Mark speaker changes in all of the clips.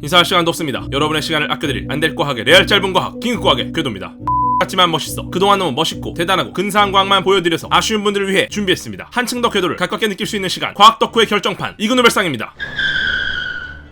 Speaker 1: 인사할 시간도 없습니다. 여러분의 시간을 아껴드릴 안될 과학의 레알 짧은 과학 긴급 과학의 궤도입니다. 같지만 멋있어. 그동안 너무 멋있고 대단하고 근사한 과학만 보여드려서 아쉬운 분들을 위해 준비했습니다. 한층 더 궤도를 가깝게 느낄 수 있는 시간. 과학 덕후의 결정판. 이그노벨상입니다.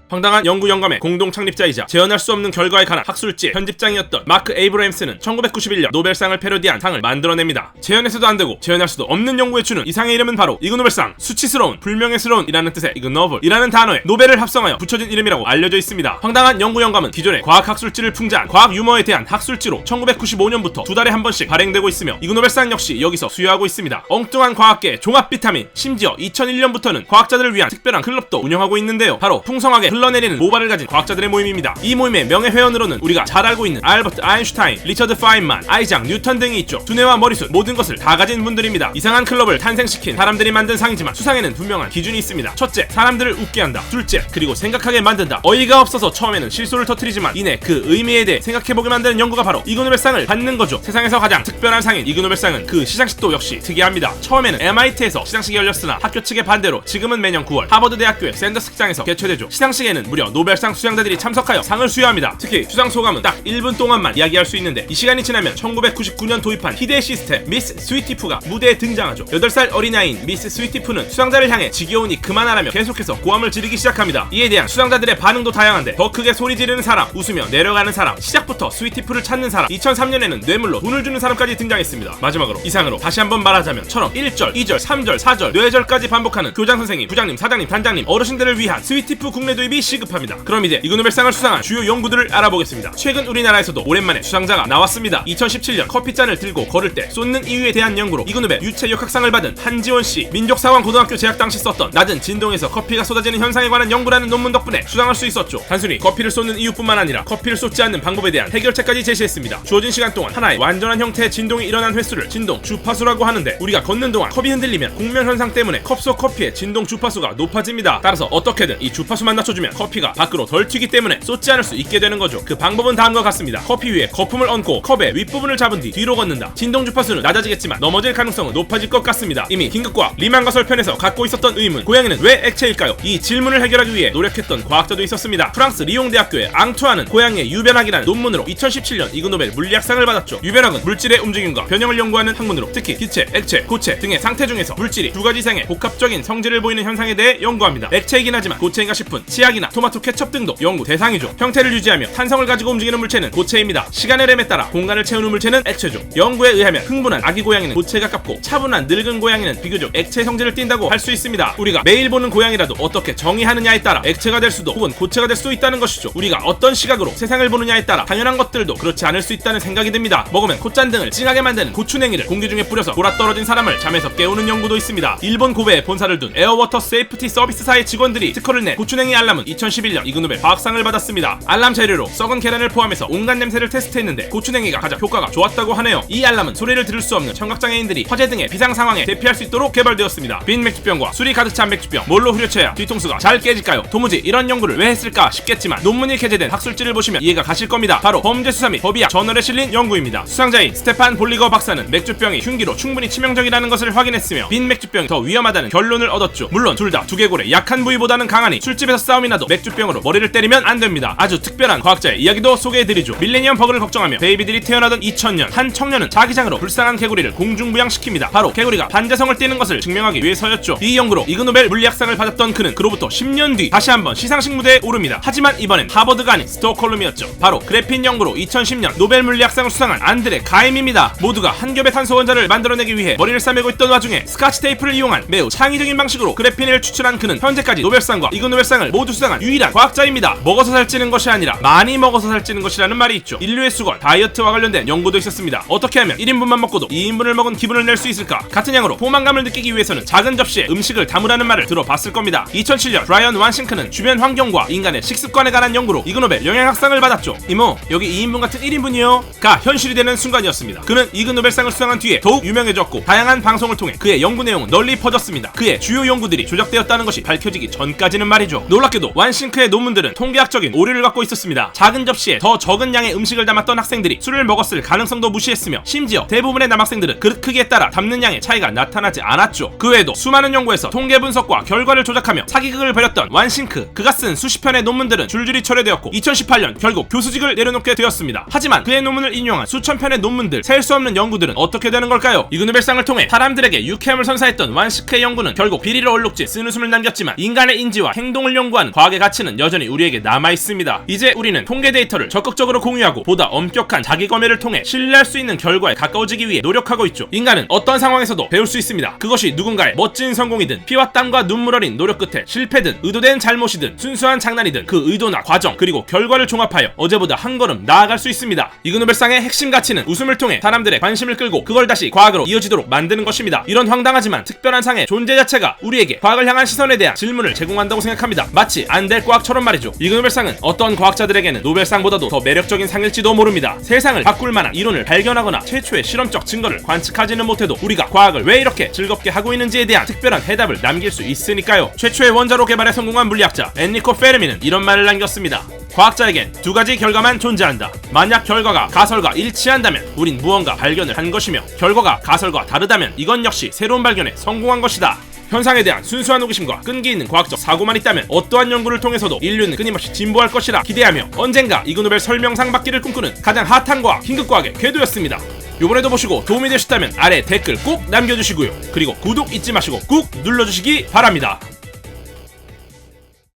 Speaker 1: 황당한 연구 영감의 공동 창립자이자 재현할 수 없는 결과에 관한 학술지의 편집장이었던 마크 에이브레임스는 1991년 노벨상을 패러디한 상을 만들어냅니다. 재현해서도 안 되고 재현할 수도 없는 연구에 주는 이 상의 이름은 바로 이그 노벨상. 수치스러운, 불명예스러운이라는 뜻의 이그노블이라는 단어에 노벨을 합성하여 붙여진 이름이라고 알려져 있습니다. 황당한 연구 영감은 기존의 과학 학술지를 풍자한 과학 유머에 대한 학술지로 1995년부터 두 달에 한 번씩 발행되고 있으며 이그 노벨상 역시 여기서 수여하고 있습니다. 엉뚱한 과학계의 종합 비타민, 심지어 2001년부터는 과학자들을 위한 특별한 클럽도 운영하고 있는데요. 바로 풍성하게 흘러내리는 모발을 가진 과학자들의 모임입니다. 이 모임의 명예 회원으로는 우리가 잘 알고 있는 알버트 아인슈타인, 리처드 파인만, 아이작 뉴턴 등이 있죠. 두뇌와 머리숱 모든 것을 다 가진 분들입니다. 이상한 클럽을 탄생시킨 사람들이 만든 상이지만 수상에는 분명한 기준이 있습니다. 첫째, 사람들을 웃게 한다. 둘째, 그리고 생각하게 만든다. 어이가 없어서 처음에는 실수를 터뜨리지만 이내 그 의미에 대해 생각해보게 만드는 연구가 바로 이그노벨상을 받는 거죠. 세상에서 가장 특별한 상인 이그노벨상은 그 시상식도 역시 특이합니다. 처음에는 MIT에서 시상식이 열렸으나 학교 측의 반대로 지금은 매년 9월 하버드 대학교의 샌더스 극장에서 개최되죠. 시상식 에는 무려 노벨상 수상자들이 참석하여 상을 수여합니다. 특히 수상 소감은 딱 1분 동안만 이야기할 수 있는데 이 시간이 지나면 1999년 도입한 희대 시스템 미스 스위티프가 무대에 등장하죠. 8살 어린아이인 미스 스위티프는 수상자를 향해 지겨우니 그만하라며 계속해서 고함을 지르기 시작합니다. 이에 대한 수상자들의 반응도 다양한데 더 크게 소리 지르는 사람, 웃으며 내려가는 사람, 시작부터 스위티프를 찾는 사람, 2003년에는 뇌물로 돈을 주는 사람까지 등장했습니다. 마지막으로 이상으로 다시 한번 말하자면 처럼 1절, 2절, 3절, 4절, 뇌절까지 반복하는 교장 선생님, 부장님, 사장님, 단장님, 어르신들을 위한 스위티프 국내 도입이 시급합니다. 그럼 이제 이그노벨 상을 수상한 주요 연구들을 알아보겠습니다. 최근 우리나라에서도 오랜만에 수상자가 나왔습니다. 2017년 커피잔을 들고 걸을 때 쏟는 이유에 대한 연구로 이그노벨 유체역학상을 받은 한지원 씨, 민족사관 고등학교 재학 당시 썼던 낮은 진동에서 커피가 쏟아지는 현상에 관한 연구라는 논문 덕분에 수상할 수 있었죠. 단순히 커피를 쏟는 이유뿐만 아니라 커피를 쏟지 않는 방법에 대한 해결책까지 제시했습니다. 주어진 시간 동안 하나의 완전한 형태의 진동이 일어난 횟수를 진동 주파수라고 하는데 우리가 걷는 동안 컵이 흔들리면 공면 현상 때문에 컵 속 커피의 진동 주파수가 높아집니다. 따라서 어떻게든 이 주파수만 낮춰주면 커피가 밖으로 덜 튀기 때문에 쏟지 않을 수 있게 되는 거죠. 그 방법은 다음과 같습니다. 커피 위에 거품을 얹고 컵의 윗부분을 잡은 뒤 뒤로 걷는다. 진동 주파수는 낮아지겠지만 넘어질 가능성은 높아질 것 같습니다. 이미 긴급과 리만가설 편에서 갖고 있었던 의문 고양이는 왜 액체일까요? 이 질문을 해결하기 위해 노력했던 과학자도 있었습니다. 프랑스 리옹 대학교의 앙투아는 고양이의 유변학이라는 논문으로 2017년 이그노벨 물리학상을 받았죠. 유변학은 물질의 움직임과 변형을 연구하는 학문으로 특히 기체, 액체, 고체 등의 상태 중에서 물질이 두 가지 이상의 복합적인 성질을 보이는 현상에 대해 연구합니다. 액체이긴 하지만 고체인가 싶은 치약 이나 토마토 케첩 등도 연구 대상이죠. 형태를 유지하며 탄성을 가지고 움직이는 물체는 고체입니다. 시간의 램에 따라 공간을 채우는 물체는 액체죠. 연구에 의하면 흥분한 아기 고양이는 고체에 가깝고 차분한 늙은 고양이는 비교적 액체 성질을 띈다고 할 수 있습니다. 우리가 매일 보는 고양이라도 어떻게 정의하느냐에 따라 액체가 될 수도 혹은 고체가 될 수도 있다는 것이죠. 우리가 어떤 시각으로 세상을 보느냐에 따라 당연한 것들도 그렇지 않을 수 있다는 생각이 듭니다. 먹으면 콧잔 등을 찡하게 만드는 고추냉이를 공기 중에 뿌려서 돌아 떨어진 사람을 잠에서 깨우는 연구도 있습니다. 일본 고베에 본사를 둔 에어워터 세이프티 서비스사의 직원들이 특허를 낸 고추냉이 알람은 2011년 이그노벨 과학상을 받았습니다. 알람 재료로 썩은 계란을 포함해서 온갖 냄새를 테스트했는데 고추냉이가 가장 효과가 좋았다고 하네요. 이 알람은 소리를 들을 수 없는 청각장애인들이 화재 등의 비상 상황에 대피할 수 있도록 개발되었습니다. 빈 맥주병과 술이 가득 찬 맥주병 뭘로 후려쳐야 뒤통수가 잘 깨질까요? 도무지 이런 연구를 왜 했을까 싶겠지만 논문이 게재된 학술지를 보시면 이해가 가실 겁니다. 바로 범죄 수사 및 법의학 저널에 실린 연구입니다. 수상자인 스테판 볼리거 박사는 맥주병이 흉기로 충분히 치명적이라는 것을 확인했으며 빈 맥주병이 더 위험하다는 결론을 얻었죠. 물론 둘 다 두개골의 약한 부위보다는 강하니 술집에서 싸움이 나도 맥주병으로 머리를 때리면 안 됩니다. 아주 특별한 과학자의 이야기도 소개해드리죠. 밀레니엄 버그를 걱정하며 베이비들이 태어나던 2000년 한 청년은 자기장으로 불쌍한 개구리를 공중부양시킵니다. 바로 개구리가 반자성을 띠는 것을 증명하기 위해서였죠. 이 연구로 이그노벨 물리학상을 받았던 그는 그로부터 10년 뒤 다시 한번 시상식 무대에 오릅니다. 하지만 이번엔 하버드가 아닌 스톡홀름이었죠. 바로 그래핀 연구로 2010년 노벨 물리학상을 수상한 안드레 가임입니다. 모두가 한 겹의 탄소 원자를 만들어내기 위해 머리를 싸매고 있던 와중에 스카치 테이프를 이용한 매우 창의적인 방식으로 그래핀을 추출한 그는 현재까지 노벨상과 이그노벨상을 모두 수상 한 유일한 과학자입니다. 먹어서 살찌는 것이 아니라 많이 먹어서 살찌는 것이라는 말이 있죠. 인류의 수건, 다이어트와 관련된 연구도 있었습니다. 어떻게 하면 1인분만 먹고도 2인분을 먹은 기분을 낼 수 있을까? 같은 양으로 포만감을 느끼기 위해서는 작은 접시에 음식을 담으라는 말을 들어봤을 겁니다. 2007년 브라이언 완싱크는 주변 환경과 인간의 식습관에 관한 연구로 이그노벨 영양학상을 받았죠. 이모, 여기 2인분 같은 1인분이요? 가 현실이 되는 순간이었습니다. 그는 이그노벨상을 수상한 뒤에 더욱 유명해졌고 다양한 방송을 통해 그의 연구 내용은 널리 퍼졌습니다. 그의 주요 연구들이 조작되었다는 것이 밝혀지기 전까지는 말이죠. 놀랍게도 그래도 완싱크의 논문들은 통계학적인 오류를 갖고 있었습니다. 작은 접시에 더 적은 양의 음식을 담았던 학생들이 술을 먹었을 가능성도 무시했으며 심지어 대부분의 남학생들은 그릇 크기에 따라 담는 양의 차이가 나타나지 않았죠. 그 외에도 수많은 연구에서 통계 분석과 결과를 조작하며 사기극을 벌였던 완싱크 그가 쓴 수십 편의 논문들은 줄줄이 철회되었고 2018년 결국 교수직을 내려놓게 되었습니다. 하지만 그의 논문을 인용한 수천 편의 논문들 셀 수 없는 연구들은 어떻게 되는 걸까요? 이그노벨상을 통해 사람들에게 유쾌함을 선사했던 완시크의 연구는 결국 비리로 얼룩진 쓴웃음을 남겼지만 인간의 인지와 행동을 연구하는 과학의 가치는 여전히 우리에게 남아 있습니다. 이제 우리는 통계 데이터를 적극적으로 공유하고 보다 엄격한 자기 검열을 통해 신뢰할 수 있는 결과에 가까워지기 위해 노력하고 있죠. 인간은 어떤 상황에서도 배울 수 있습니다. 그것이 누군가의 멋진 성공이든 피와 땀과 눈물 어린 노력 끝에 실패든 의도된 잘못이든 순수한 장난이든 그 의도나 과정 그리고 결과를 종합하여 어제보다 한 걸음 나아갈 수 있습니다. 이그노벨상의 핵심 가치는 웃음을 통해 사람들의 관심을 끌고 그걸 다시 과학으로 이어지도록 만드는 것입니다. 이런 황당하지만 특별한 상의 존재 자체가 우리에게 과학을 향한 시선에 대한 질문을 제공한다고 생각합니다. 마치 안 될 과학처럼 말이죠. 이그노벨상은 어떤 과학자들에게는 노벨상보다도 더 매력적인 상일지도 모릅니다. 세상을 바꿀 만한 이론을 발견하거나 최초의 실험적 증거를 관측하지는 못해도 우리가 과학을 왜 이렇게 즐겁게 하고 있는지에 대한 특별한 해답을 남길 수 있으니까요. 최초의 원자로 개발에 성공한 물리학자 엔리코 페르미는 이런 말을 남겼습니다. 과학자에겐 두 가지 결과만 존재한다. 만약 결과가 가설과 일치한다면 우린 무언가 발견을 한 것이며 결과가 가설과 다르다면 이건 역시 새로운 발견에 성공한 것이다. 현상에 대한 순수한 호기심과 끈기 있는 과학적 사고만 있다면 어떠한 연구를 통해서도 인류는 끊임없이 진보할 것이라 기대하며 언젠가 이그노벨 설명상 받기를 꿈꾸는 가장 핫한 과학 긴급과학의 궤도였습니다. 요번에도 보시고 도움이 되셨다면 아래 댓글 꼭 남겨주시고요. 그리고 구독 잊지 마시고 꾹 눌러주시기 바랍니다.